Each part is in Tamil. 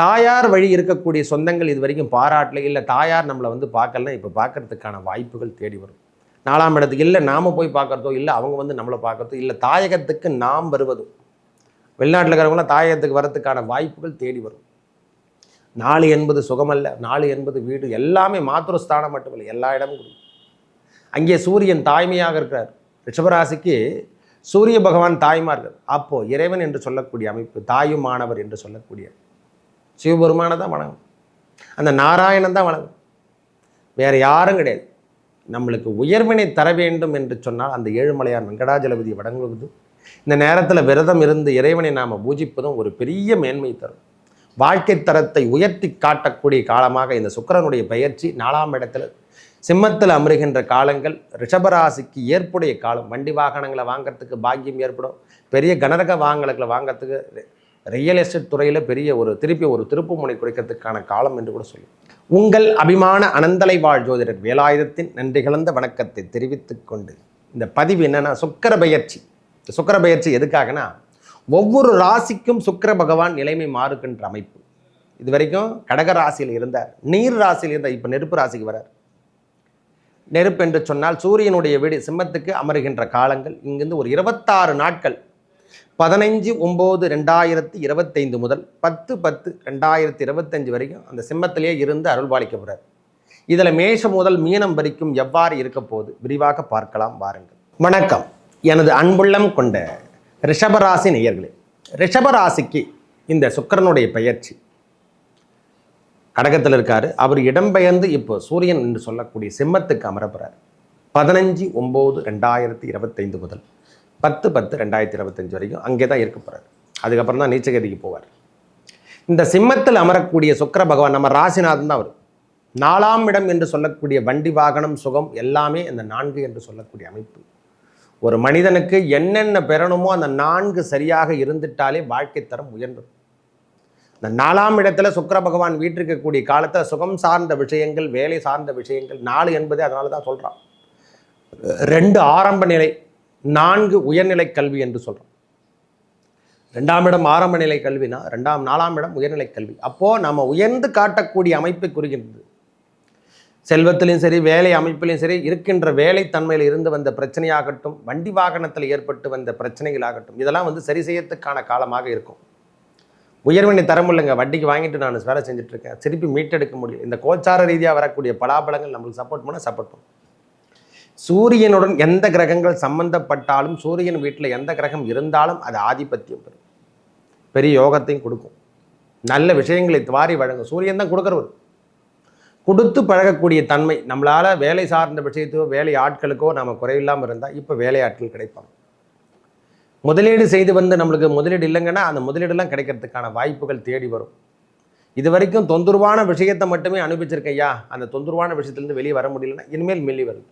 தாயார் வழி இருக்கக்கூடிய சொந்தங்கள் இது வரைக்கும் பாராட்டல இல்லை தாயார் நம்மளை வந்து பார்க்கலாம் இப்போ பார்க்கறதுக்கான வாய்ப்புகள் தேடி வரும். நாலாம் இடத்துக்கு இல்லை நாம் போய் பார்க்குறதோ இல்லை அவங்க வந்து நம்மளை பார்க்குறதோ இல்லை தாயகத்துக்கு நாம் வருவதோ வெளிநாட்டில் இருக்கிறவங்களாம் தாயகத்துக்கு வரதுக்கான வாய்ப்புகள் தேடி வரும். நாலு என்பது சுகமல்ல நாலு என்பது வீடு எல்லாமே மாத்திரஸ்தானம் மட்டுமல்ல எல்லா இடமும் கொடுக்கும். அங்கே சூரியன் தாய்மையாக இருக்கிறார். ரிஷபராசிக்கு சூரிய பகவான் தாய்மார்கள். அப்போது இறைவன் என்று சொல்லக்கூடிய அமைப்பு தாயும் மாணவர் என்று சொல்லக்கூடிய சிவபெருமானை தான் வணங்கும். அந்த நாராயணன் தான் வணங்கும். வேறு யாரும் கிடையாது. நம்மளுக்கு உயர்வினை தர வேண்டும் என்று சொன்னால் அந்த ஏழுமலையார் வெங்கடாஜலபதி வணங்குவது இந்த நேரத்தில் விரதம் இருந்து இறைவனை நாம் பூஜிப்பதும் ஒரு பெரிய மேன்மை தரும். வாழ்க்கை தரத்தை உயர்த்தி காட்டக்கூடிய காலமாக இந்த சுக்கரனுடைய பயிற்சி நாலாம் இடத்துல சிம்மத்தில் அமருகின்ற காலங்கள் ரிஷபராசிக்கு ஏற்புடைய காலம். வண்டி வாகனங்களை வாங்கிறதுக்கு பாக்கியம் ஏற்படும். பெரிய கனரக வாகனங்களை வாங்குறதுக்கு ரியல் எஸ்டேட் துறையில் பெரிய ஒரு திருப்பி ஒரு திருப்பு முனை குறைக்கிறதுக்கான காலம் என்று கூட சொல்லும். உங்கள் அபிமான அனந்தலை வாழ் ஜோதிடர் வேலாயுதத்தின் நன்றி கலந்த வணக்கத்தை தெரிவித்துக் கொண்டு இந்த பதிவு என்னன்னா சுக்கர பயிற்சி. இந்த பயிற்சி எதுக்காகனா ஒவ்வொரு ராசிக்கும் சுக்கிர பகவான் நிலைமை மாறுகின்ற அமைப்பு. இது வரைக்கும் கடக ராசியில் இருந்தார் நீர் ராசியில் இருந்தார் இப்போ நெருப்பு ராசிக்கு வரார். நெருப்பு என்று சொன்னால் சூரியனுடைய வீடு சிம்மத்துக்கு அமருகின்ற காலங்கள் இங்கிருந்து ஒரு இருபத்தாறு நாட்கள் பதினைஞ்சு ஒம்பது ரெண்டாயிரத்தி இருபத்தைந்து முதல் பத்து பத்து ரெண்டாயிரத்தி இருபத்தஞ்சு வரைக்கும் அந்த சிம்மத்திலே இருந்து அருள்பாலிக்க போகிறார் இதில் மேஷம் முதல் மீனம் வரைக்கும் எவ்வாறு இருக்க போது விரிவாக பார்க்கலாம். வாருங்கள். வணக்கம். எனது அன்புள்ளம் கொண்ட ரிஷபராசி நேயர்களே ரிஷபராசிக்கு இந்த சுக்கிரனுடைய பயிற்சி கடகத்தில் இருக்காரு. அவர் இடம்பெயர்ந்து இப்போ சூரியன் என்று சொல்லக்கூடிய சிம்மத்துக்கு அமரப்படுறார் பதினஞ்சு ஒம்பது ரெண்டாயிரத்தி இருபத்தைந்து முதல் பத்து பத்து ரெண்டாயிரத்தி இருபத்தஞ்சி வரைக்கும் அங்கே தான் இருக்க போகிறார் அதுக்கப்புறம் தான் நீச்சகதிக்கு போவார். இந்த சிம்மத்தில் அமரக்கூடிய சுக்கர பகவான் நம்ம ராசிநாதன் தான் அவர். நாலாம் இடம் என்று சொல்லக்கூடிய வண்டி வாகனம் சுகம் எல்லாமே இந்த நான்கு என்று சொல்லக்கூடிய அமைப்பு. ஒரு மனிதனுக்கு என்னென்ன பெறணுமோ அந்த நான்கு சரியாக இருந்துட்டாலே வாழ்க்கை தரம் உயர்ந்தது இந்த நாலாம் இடத்துல சுக்கிர பகவான் வீட்டிருக்கக்கூடிய காலத்தில் சுகம் சார்ந்த விஷயங்கள் வேலை சார்ந்த விஷயங்கள் நாலு என்பதே அதனால தான் சொல்கிறான் ரெண்டு ஆரம்ப நிலை நான்கு உயர்நிலை கல்வி என்று சொல்கிறோம் ரெண்டாம் இடம் ஆரம்ப நிலை கல்வினா ரெண்டாம் நாலாம் இடம் உயர்நிலை கல்வி. அப்போது நம்ம உயர்ந்து காட்டக்கூடிய அமைப்பை குறிக்கின்றது. செல்வத்திலையும் சரி வேலை அமைப்பிலையும் சரி இருக்கின்ற வேலை தன்மையில் இருந்து வந்த பிரச்சனையாகட்டும் வண்டி வாகனத்தில் ஏற்பட்டு வந்த பிரச்சனைகளாகட்டும் இதெல்லாம் வந்து சரி செய்யறதுக்கான காலமாக இருக்கும். உயர்வினை தர முடியலங்க. வட்டிக்கு வாங்கிட்டு நான் வேலை செஞ்சுட்டு இருக்கேன். திருப்பி மீட்டெடுக்க முடியல. இந்த கோச்சார ரீதியாக வரக்கூடிய பலாபலங்கள் நம்மளுக்கு சப்போர்ட் பண்ண சப்போர்ட் பண்ணும். சூரியனுடன் எந்த கிரகங்கள் சம்பந்தப்பட்டாலும் சூரியன் வீட்டில் எந்த கிரகம் இருந்தாலும் அது ஆதிபத்தியம் பெறும். பெரிய யோகத்தையும் கொடுக்கும். நல்ல விஷயங்களை துவாரி வழங்கும். சூரியன் தான் கொடுக்குறவர். கொடுத்து பழகக்கூடிய தன்மை நம்மளால் வேலை சார்ந்த விஷயத்தையோ வேலை ஆட்களுக்கோ நாம் குறையில்லாமல் இருந்தால் இப்போ வேலை ஆட்கள் கிடைப்பாங்க. முதலீடு செய்து வந்து நம்மளுக்கு முதலீடு இல்லைங்கன்னா அந்த முதலீடெல்லாம் கிடைக்கிறதுக்கான வாய்ப்புகள் தேடி வரும். இது வரைக்கும் தொந்தரவான விஷயத்தை மட்டுமே அனுப்பிச்சிருக்கையா ஐயா. அந்த தொந்தரவான விஷயத்துலேருந்து வெளியே வர முடியலன்னா இனிமேல் மெல்லி வருது.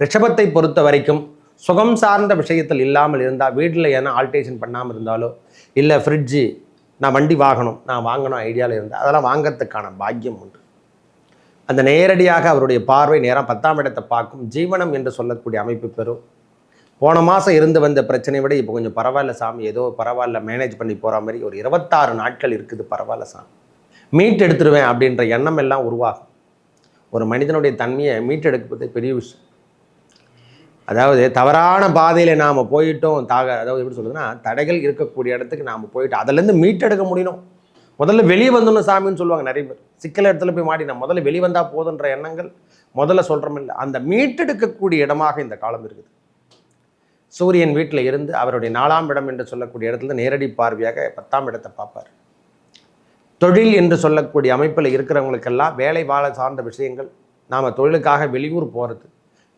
ரிஷபத்தை பொறுத்த வரைக்கும் சுகம் சார்ந்த விஷயத்தில் இல்லாமல் இருந்தால் வீட்டில் ஏன்னா ஆல்டேஷன் பண்ணாமல் இருந்தாலோ இல்லை ஃப்ரிட்ஜு நான் வண்டி வாங்கணும் நான் வாங்கணும் ஐடியாவில் இருந்தால் அதெல்லாம் வாங்கிறதுக்கான பாக்கியம் உண்டு. அந்த நேரடியாக அவருடைய பார்வை நேரம் பத்தாம் இடத்தை பார்க்கும் ஜீவனம் என்று சொல்லக்கூடிய அமைப்பு பெறும். போன மாதம் இருந்து வந்த பிரச்சனை விட இப்போ கொஞ்சம் பரவாயில்ல சாமி ஏதோ பரவாயில்ல மேனேஜ் பண்ணி போகிற மாதிரி ஒரு இருபத்தாறு நாட்கள் இருக்குது பரவாயில்ல சாமி. மீட் எடுத்துருவேன் அப்படின்ற எண்ணம் எல்லாம் உருவாகும். ஒரு மனிதனுடைய தன்மையை மீட்டெடுப்பது பெரிய விஷயம். அதாவது தவறான பாதையில் நாம் போயிட்டோம் தாக அதாவது எப்படி சொல்கிறதுன்னா தடைகள் இருக்கக்கூடிய இடத்துக்கு நாம் போயிட்டு அதுலேருந்து மீட்டெடுக்க முடியணும். முதல்ல வெளியே வந்தோம்னு சாமின்னு சொல்லுவாங்க நிறைய பேர். சிக்கல் இடத்துல போய் மாட்டினா நான் முதல்ல வெளியே வந்தால் போதுன்ற எண்ணங்கள் முதல்ல சொல்கிறோம் இல்லை. அந்த மீட்டெடுக்கக்கூடிய இடமாக இந்த காலம் இருக்குது. சூரியன் வீட்டில் இருந்து அவருடைய நாலாம் இடம் என்று சொல்லக்கூடிய இடத்துல நேரடி பார்வையாக பத்தாம் இடத்தை பார்ப்பார். தொழில் என்று சொல்லக்கூடிய அமைப்பில் இருக்கிறவங்களுக்கெல்லாம் வேலை வாழ சார்ந்த விஷயங்கள். நாம் தொழிலுக்காக வெளியூர் போகிறது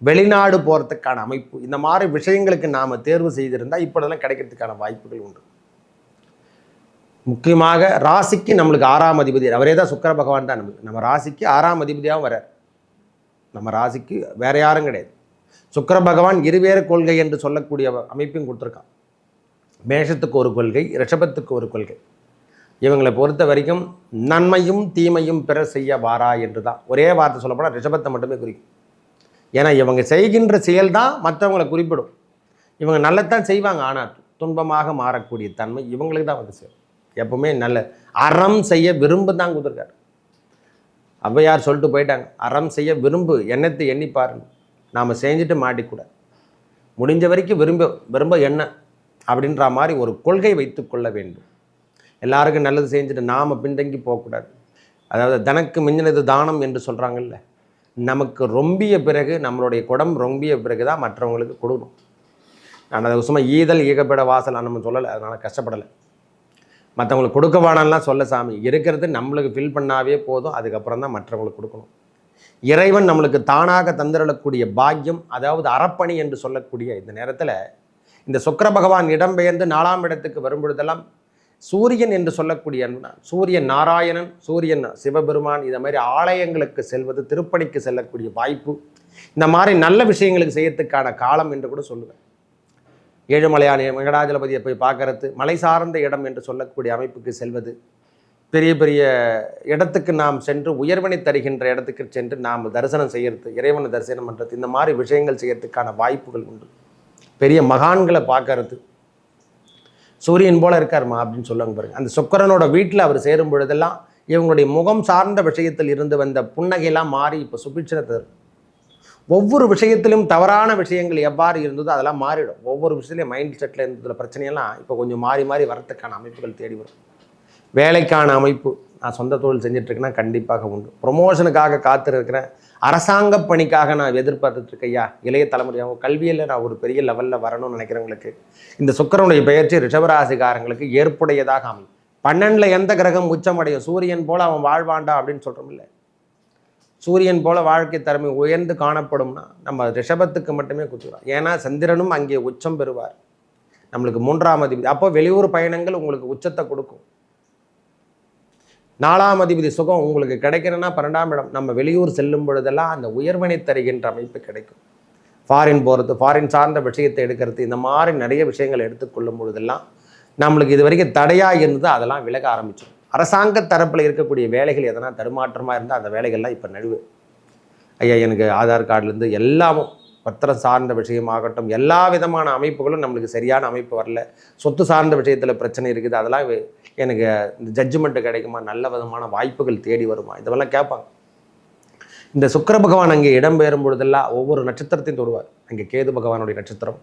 வெளிநாடு போகிறதுக்கான அமைப்பு. இந்த மாதிரி விஷயங்களுக்கு நாம் தேர்வு செய்திருந்தால் இப்படிலாம் கிடைக்கிறதுக்கான வாய்ப்புகள் உண்டு. முக்கியமாக ராசிக்கு நம்மளுக்கு ஆறாம் அதிபதி அவரே தான் சுக்கர பகவான் தான் நம்மளுக்கு. நம்ம ராசிக்கு ஆறாம் அதிபதியாகவும் வரார் நம்ம ராசிக்கு வேற யாரும் கிடையாது. சுக்கர பகவான் இருவேறு கொள்கை என்று சொல்லக்கூடிய அமைப்பையும் கொடுத்துருக்கான். மேஷத்துக்கு ஒரு கொள்கை ரிஷபத்துக்கு ஒரு கொள்கை. இவங்களை பொறுத்த வரைக்கும் நன்மையும் தீமையும் பெற செய்ய வாரா என்று தான். ஒரே வார்த்தை சொல்லப்போனால் ரிஷபத்தை மட்டுமே குறிக்கும். ஏன்னா இவங்க செய்கின்ற செயல் தான் மற்றவங்களை குறிப்பிடும். இவங்க நல்லத்தான் செய்வாங்க ஆனால் துன்பமாக மாறக்கூடிய தன்மை இவங்களுக்கு தான் வந்து சேரும். எப்பவுமே நல்ல அறம் செய்ய விரும்பு தான் கொடுத்துருக்காரு ஔவையார் சொல்லிட்டு போயிட்டாங்க அறம் செய்ய விரும்பு எண்ணத்தை எண்ணி பாருங்க. நாம் செஞ்சுட்டு மாட்டிக்கூடாது. முடிஞ்ச வரைக்கும் விரும்ப விரும்ப என்ன அப்படின்ற மாதிரி ஒரு கொள்கை வைத்து கொள்ள வேண்டும். எல்லாருக்கும் நல்லது செஞ்சுட்டு நாம் பின்தங்கி போகக்கூடாது. அதாவது தனக்கு மிஞ்சினது தானம் என்று சொல்கிறாங்கல்ல நமக்கு ரொம்பிய பிறகு நம்மளுடைய குடம் ரொம்பிய பிறகு தான் மற்றவங்களுக்கு கொடுக்கணும். நான் அதை சும்மா ஈதல் ஈகப்பட வாசல் நம்ம சொல்லலை அதனால் கஷ்டப்படலை. மற்றவங்களுக்கு கொடுக்க வேணாம்லாம் சொல்ல சாமி இருக்கிறது நம்மளுக்கு ஃபில் பண்ணாவே போதும் அதுக்கப்புறம் தான் மற்றவங்களுக்கு கொடுக்கணும். இறைவன் நம்மளுக்கு தானாக தந்திரக்கூடிய பாக்கியம் அதாவது அறப்பணி என்று சொல்லக்கூடிய இந்த நேரத்தில் இந்த சுக்கர பகவான் இடம்பெயர்ந்து நாலாம் இடத்துக்கு வரும்பொழுதெல்லாம் சூரியன் என்று சொல்லக்கூடிய சூரியன் நாராயணன் சூரியன் சிவபெருமான் இதை மாதிரி ஆலயங்களுக்கு செல்வது திருப்பணிக்கு செல்லக்கூடிய வாய்ப்பு இந்த மாதிரி நல்ல விஷயங்களுக்கு செய்யறதுக்கான காலம் என்று கூட சொல்லுவேன். ஏழுமலையான் வெங்கடாஜலபதியை போய் பார்க்கறது மலை சார்ந்த இடம் என்று சொல்லக்கூடிய அமைப்புக்கு செல்வது பெரிய பெரிய இடத்துக்கு நாம் சென்று உயர்வினை தருகின்ற இடத்துக்கு சென்று நாம் தரிசனம் செய்யறது இறைவனை தரிசனம் பண்ணுறது இந்த மாதிரி விஷயங்கள் செய்யறதுக்கான வாய்ப்புகள் உண்டு. பெரிய மகான்களை பார்க்கறது சூரியன் போல இருக்காருமா அப்படின்னு சொல்லுவாங்க பாருங்க. அந்த சுக்கரனோட வீட்டில் அவர் சேரும் பொழுதெல்லாம் இவங்களுடைய முகம் சார்ந்த விஷயத்தில் இருந்து வந்த புன்னகையெல்லாம் மாறி இப்போ சுபிட்சத்தை தரும். ஒவ்வொரு விஷயத்திலும் தவறான விஷயங்கள் எவ்வாறு இருந்ததோ அதெல்லாம் மாறிடும். ஒவ்வொரு விஷயத்துலையும் மைண்ட் செட்டில் இருந்ததில் பிரச்சனையெல்லாம் இப்போ கொஞ்சம் மாறி மாறி வரத்துக்கான அமைப்புகள் தேடி வரும். வேலைக்கான அமைப்பு நான் சொந்த தொழில் செஞ்சிட்ருக்கேன்னா கண்டிப்பாக உண்டு. ப்ரொமோஷனுக்காக காத்திருக்கிறேன். அரசாங்க பணிக்காக நான் எதிர்பார்த்துட்ருக்கையா? இளைய தலைமுறையாக கல்வியில் நான் ஒரு பெரிய லெவலில் வரணும்னு நினைக்கிறவங்களுக்கு இந்த சுக்கரனுடைய பெயர்ச்சி ரிஷபராசிக்காரங்களுக்கு ஏற்புடையதாக அமையும். பன்னெண்டில் எந்த கிரகம் உச்சமடையும் சூரியன் போல் அவன் வாழ்வாண்டா அப்படின்னு சொல்கிறோம்ல சூரியன் போல வாழ்க்கை திறமை உயர்ந்து காணப்படும்னா நம்ம ரிஷபத்துக்கு மட்டுமே குத்துக்கிறோம் ஏன்னா சந்திரனும் அங்கே உச்சம் பெறுவார். நம்மளுக்கு மூன்றாம் அதிபதி. அப்போ வெளியூர் பயணங்கள் உங்களுக்கு உச்சத்தை கொடுக்கும். நாலாம் அதிபதி சுகம் உங்களுக்கு கிடைக்கணும்னா பன்னெண்டாம் இடம். நம்ம வெளியூர் செல்லும் பொழுதெல்லாம் அந்த உயர்வினை தருகின்ற அமைப்பு கிடைக்கும். ஃபாரின் போகிறது ஃபாரின் சார்ந்த விஷயத்தை எடுக்கிறது இந்த மாதிரி நிறைய விஷயங்கள் எடுத்துக்கொள்ளும் பொழுதெல்லாம் நம்மளுக்கு இது வரைக்கும் தடையாக இருந்தது அதெல்லாம் விலக ஆரம்பிச்சிடும். அரசாங்க தரப்பில் இருக்கக்கூடிய வேலைகள் எதனா தடுமாற்றமாக இருந்தால் அந்த வேலைகள்லாம் இப்போ நடுவு ஐயா எனக்கு ஆதார் கார்டுலேருந்து எல்லாமும் பத்திரம் சார்ந்த விஷயமாகட்டும் எல்லா விதமான அமைப்புகளும் நம்மளுக்கு சரியான அமைப்பு வரல. சொத்து சார்ந்த விஷயத்தில் பிரச்சனை இருக்குது. அதெல்லாம் எனக்கு இந்த ஜட்ஜ்மெண்ட்டு கிடைக்குமா? நல்ல விதமான வாய்ப்புகள் தேடி வருமா? இதெல்லாம் கேட்பாங்க. இந்த சுக்கிர பகவான் அங்கே இடம்பெயரும் பொழுதெல்லாம் ஒவ்வொரு நட்சத்திரத்தையும் தொடுவார். அங்கே கேது பகவானுடைய நட்சத்திரம்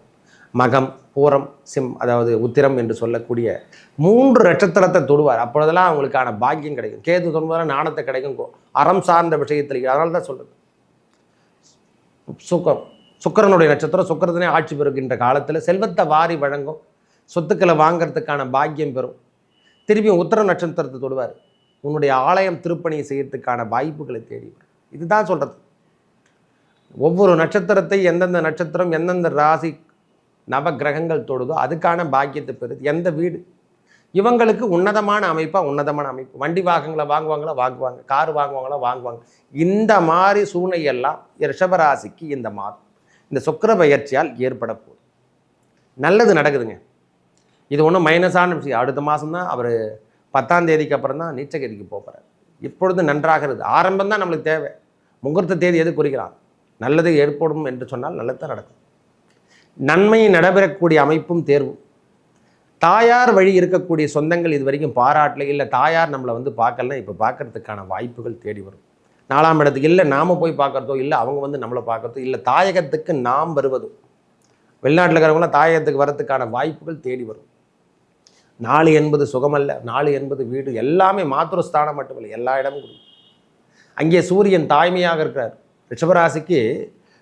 மகம் பூரம் சிம் அதாவது உத்திரம் என்று சொல்லக்கூடிய மூன்று நட்சத்திரத்தை தொடுவார். அப்பொழுதெல்லாம் அவங்களுக்கான பாக்கியம் கிடைக்கும். கேது தொடுவதால் நாணத்தை கிடைக்கும். கோ- அறம் சார்ந்த விஷயத்தில் அதனால தான் சொல்கிறது சுகம் சுக்கரனுடைய நட்சத்திரம் சுக்கரத்தினே ஆட்சி பெறுகின்ற காலத்தில் செல்வத்தை வாரி வழங்கும் சொத்துக்களை வாங்கிறதுக்கான பாக்கியம் பெறும். திருப்பியும் உத்தர நட்சத்திரத்தை தொடுவார். உன்னுடைய ஆலயம் திருப்பணி செய்யறதுக்கான வாய்ப்புகளை தேடி வரும். இதுதான் சொல்கிறது ஒவ்வொரு நட்சத்திரத்தை எந்தெந்த நட்சத்திரம் எந்தெந்த ராசி நவ கிரகங்கள் தொடுதோ அதுக்கான பாக்கியத்தை பெறுது. எந்த வீடு? இவங்களுக்கு உன்னதமான அமைப்பாக உன்னதமான அமைப்பு. வண்டி வாகங்களை வாங்குவாங்களா? வாங்குவாங்க. கார் வாங்குவாங்களா? வாங்குவாங்க. இந்த மாதிரி சூழ்நிலையெல்லாம் ரிஷபராசிக்கு இந்த மாதம். இந்த சுக்கிர பயிற்சியால் ஏற்பட நல்லது நடக்குதுங்க. இது ஒன்றும் மைனஸான விஷயம். அடுத்த மாதம் தான் அவர் பத்தாம் தேதிக்கு அப்புறம் தான் நீச்சகிரிக்கு போகிறார் இப்பொழுது நன்றாக இருக்குது ஆரம்பம் தான் நம்மளுக்கு தேவை. முகூர்த்த தேதி எது குறிக்கிறான் நல்லது ஏற்படும் என்று சொன்னால் நல்லது தான் நடக்கும். நன்மை நடைபெறக்கூடிய அமைப்பும் தேர்வும் தாயார் வழி இருக்கக்கூடிய சொந்தங்கள் இது வரைக்கும் பாராட்டல. இல்லை தாயார் நம்மளை வந்து பார்க்கலன்னா இப்போ பார்க்கறதுக்கான வாய்ப்புகள் தேடி வரும். நாலாம் இடத்துக்கு இல்லை நாம் போய் பார்க்குறதோ இல்லை அவங்க வந்து நம்மளை பார்க்குறதோ இல்லை தாயகத்துக்கு நாம் வருவதோ வெளிநாட்டில் இருக்கிறவங்களாம் தாயகத்துக்கு வரத்துக்கான வாய்ப்புகள் தேடி வரும். நாலு என்பது சுகமல்ல நாலு என்பது வீடு எல்லாமே மாத்திரஸ்தானம் மட்டுமில்லை எல்லா இடமும் கொடுக்கும். அங்கே சூரியன் தாய்மையாக இருக்கிறார். ரிஷபராசிக்கு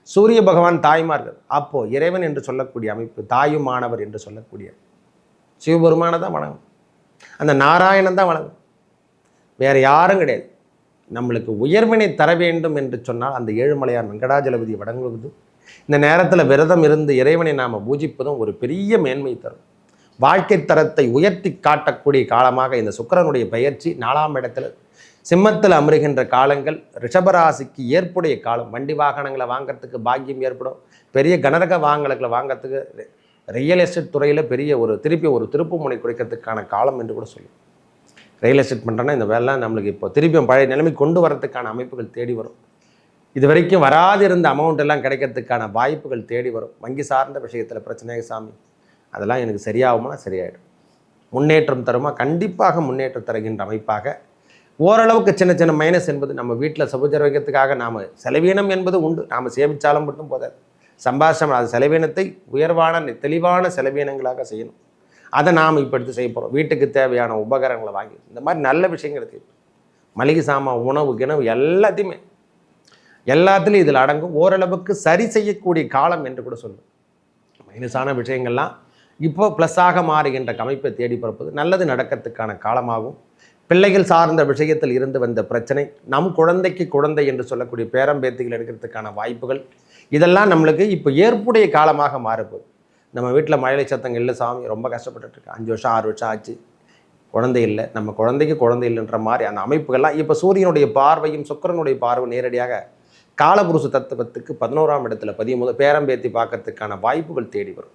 சூரிய பகவான் தாய்மார்கள் அப்போது இறைவன் என்று சொல்லக்கூடிய அமைப்பு தாயும் மாணவர் என்று சொல்லக்கூடிய சிவபெருமானை தான் வணங்கும். அந்த நாராயணன் தான் வணங்கும். வேறு யாரும் கிடையாது. நம்மளுக்கு உயர்வினை தர வேண்டும் என்று சொன்னால் அந்த ஏழுமலையார் வெங்கடாஜலபதி வடங்குவது இந்த நேரத்தில் விரதம் இருந்து இறைவனை நாம் பூஜிப்பதும் ஒரு பெரிய மேன்மை தரும். வாழ்க்கை தரத்தை உயர்த்தி காட்டக்கூடிய காலமாக இந்த சுக்கிரனுடைய பயிற்சி நாலாம் இடத்துல சிம்மத்தில் அமருகின்ற காலங்கள் ரிஷபராசிக்கு ஏற்புடைய காலம். வண்டி வாகனங்களை வாங்கிறதுக்கு பாக்கியம் ஏற்படும். பெரிய கனரக வாகனங்களை வாங்கிறதுக்கு ரியல் எஸ்டேட் துறையில் பெரிய ஒரு திருப்பி ஒரு திருப்பு முனை குறைக்கிறதுக்கான காலம் என்று கூட சொல்லும் ரியல் எஸ்டேட் பண்ணுறோன்னா இந்த வேலை நம்மளுக்கு இப்போ திருப்பியும் பழைய நிலைமை கொண்டு வரதுக்கான அமைப்புகள் தேடி வரும். இது வரைக்கும் வராதிருந்த அமௌண்ட் எல்லாம் கிடைக்கிறதுக்கான வாய்ப்புகள் தேடி வரும். வங்கி சார்ந்த விஷயத்தில் பிரச்சனையாக சாமி அதெல்லாம் எனக்கு சரியாகுமா சரியாயிடும். முன்னேற்றம் தருமா? கண்டிப்பாக முன்னேற்றம் தருகின்ற அமைப்பாக. ஓரளவுக்கு சின்ன சின்ன மைனஸ் என்பது நம்ம வீட்டில் சுபஜரகத்துக்காக நாம் செலவீனம் என்பது உண்டு. நாம் சேமித்தாலும் மட்டும் போதாது. சம்பாஷம் அது செலவீனத்தை உயர்வான தெளிவான செலவீனங்களாக செய்யணும். அதை நாம் இப்போ எடுத்து செய்ய போகிறோம் வீட்டுக்கு தேவையான உபகரணங்களை வாங்கி இந்த மாதிரி நல்ல விஷயங்கள் இருக்குது மளிகை சாமான் உணவு கிணவு எல்லாத்தையுமே எல்லாத்துலேயும் இதில் அடங்கும். ஓரளவுக்கு சரி செய்யக்கூடிய காலம் என்று கூட சொல்லுவேன் மைனஸான விஷயங்கள்லாம் இப்போ ப்ளஸ்ஸாக மாறுகின்ற கமைப்பை தேடி பிறப்பது நல்லது நடக்கிறதுக்கான காலமாகும். பிள்ளைகள் சார்ந்த விஷயத்தில் இருந்து வந்த பிரச்சனை நம் குழந்தைக்கு குழந்தை என்று சொல்லக்கூடிய பேரம்பேத்திகள் எடுக்கிறதுக்கான வாய்ப்புகள் இதெல்லாம் நம்மளுக்கு இப்போ ஏற்புடைய காலமாக மாறப்போகுது நம்ம வீட்டில் மழலை சத்தங்கள் இல்லை சாமி ரொம்ப கஷ்டப்பட்டுட்டு அஞ்சு வருஷம் ஆறு வருஷம் ஆச்சு. குழந்தை இல்லை. நம்ம குழந்தைக்கு குழந்தை இல்லைன்ற மாதிரி அந்த அமைப்புகள்லாம் இப்போ சூரியனுடைய பார்வையும் சுக்கிரனுடைய பார்வை நேரடியாக காலபுருஷ தத்துவத்துக்கு பதினோராம் இடத்துல பதியும் போது பேரம்பேத்தி பார்க்கறதுக்கான வாய்ப்புகள் தேடி வரும்.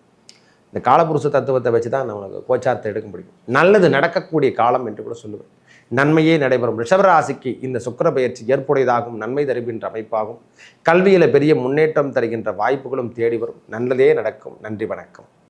இந்த காலபுருஷ தத்துவத்தை வச்சு தான் நம்மளுக்கு கோச்சாரத்தை எடுக்க முடியும். நல்லது நடக்கக்கூடிய காலம் என்று கூட சொல்லுவேன். நன்மையே நடைபெறும். ரிஷபராசிக்கு இந்த சுக்கிர பயிற்சி ஏற்புடையதாகவும் நன்மை தருகின்ற அமைப்பாகும். கல்வியில் பெரிய முன்னேற்றம் தருகின்ற வாய்ப்புகளும் தேடி வரும். நல்லதே நடக்கும். நன்றி வணக்கம்.